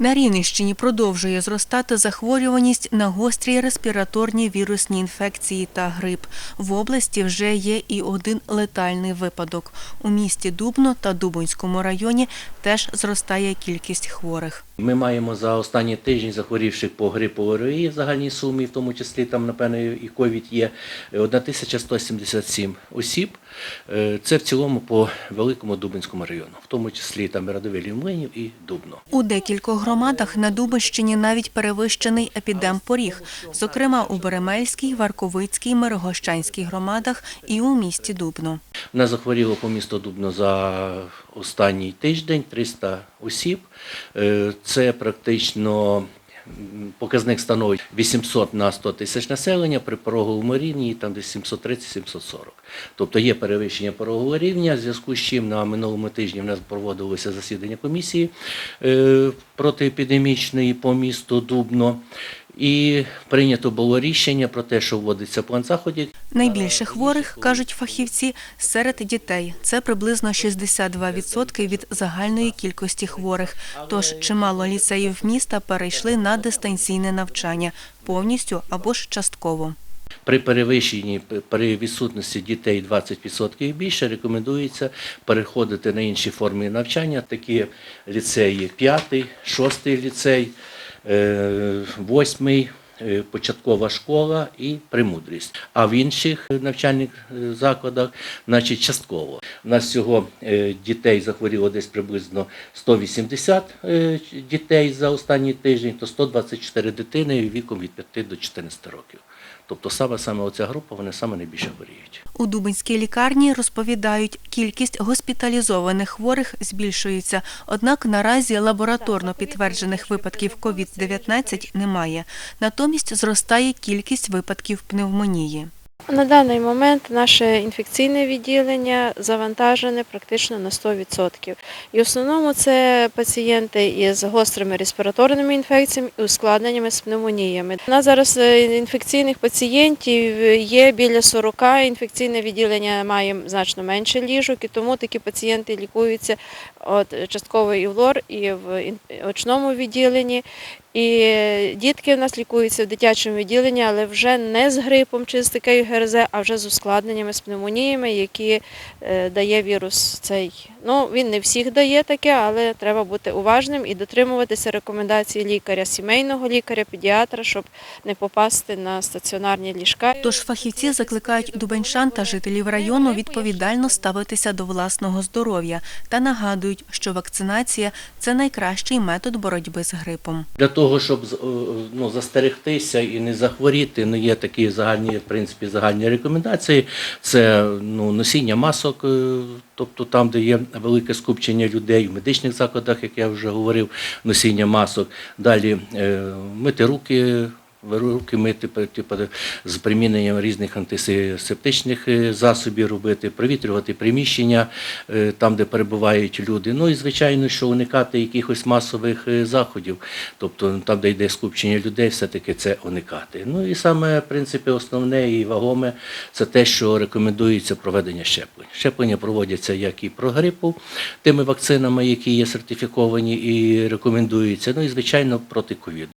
На Рівненщині продовжує зростати захворюваність на гострі респіраторні вірусні інфекції та грип. В області вже є і один летальний випадок. У місті Дубно та Дубонському районі теж зростає кількість хворих. Ми маємо за останні тижні захворівших по грипу ОРВІ в загальній сумі, в тому числі там, напевно, і ковід є 1177 осіб. Е, Це в цілому по великому Дубинському району, в тому числі там Радовилів Млинів і Дубно. У декількох громадах на Дубищині навіть перевищений епідемпоріг, зокрема у Беремельській, Варковицькій, Мирогощанській громадах і у місті Дубно. Нас захворіло по місту Дубно за останній тиждень 300 осіб. Е, Це практично показник становить 800 на 100 тисяч населення при пороговому рівні там десь 730-740. Тобто є перевищення порогового рівня, в зв'язку з чим на минулому тижні в нас проводилося засідання комісії е, протиепідемічної по місту Дубно. І прийнято було рішення про те, що вводиться план заходів Найбільше хворих, кажуть фахівці, серед дітей. Це приблизно 62% від загальної кількості хворих. Тож чимало ліцеїв міста перейшли на дистанційне навчання повністю або ж частково. При перевищенні при відсутності дітей 20% і більше рекомендується переходити на інші форми навчання, такі ліцеї 5, 6 ліцей, 8, початкова школа і премудрість. А в інших навчальних е, закладах, значить, частково. У нас всього е, дітей захворіло десь приблизно 180 е, дітей за останній тиждень, то 124 дитини віком від 5 до 14 років. Тобто саме саме оця група, вони саме найбільше хворіють. У Дубинській лікарні розповідають, кількість госпіталізованих хворих збільшується. Однак наразі лабораторно підтверджених випадків COVID-19 немає. Натомість зростає кількість випадків пневмонії. На даний момент наше інфекційне відділення завантажене практично на 100%. І в основному це пацієнти із гострими респіраторними інфекціями і ускладненнями з пневмоніями. У нас зараз е, інфекційних пацієнтів є біля 40, інфекційне відділення має значно менше ліжок, і тому такі пацієнти лікуються от, частково і в лор, і в очному відділенні. І дітки в нас лікуються в дитячому відділенні, але вже не з грипом чи з такою ГРЗ, а вже з ускладненнями, з пневмоніями, які е, дає вірус цей. Ну, він не всіх дає таке, але треба бути уважним і дотримуватися рекомендацій лікаря, сімейного лікаря, педіатра, щоб не попасти на стаціонарні ліжка. Тож фахівці закликають дубенчан та жителів району відповідально ставитися до власного здоров'я та нагадують, що вакцинація це найкращий метод боротьби з грипом. Того, щоб ну, застерегтися і не захворіти, ну, є такі загальні, в принципі, загальні рекомендації. Це ну, носіння масок, е, тобто там, де є велике скупчення людей, в медичних закладах, як я вже говорив, носіння масок. Далі е, мити руки. Руки мити типу, з приміненням різних антисептичних е, засобів робити, провітрювати приміщення е, там, де перебувають люди. Ну і звичайно, що уникати якихось масових е, заходів, тобто там, де йде скупчення людей, все-таки це уникати. Ну і саме в принципі основне і вагоме це те, що рекомендується проведення щеплень. Щеплення проводяться як і про грипу, тими вакцинами, які є сертифіковані і рекомендуються. Ну і звичайно проти ковіду.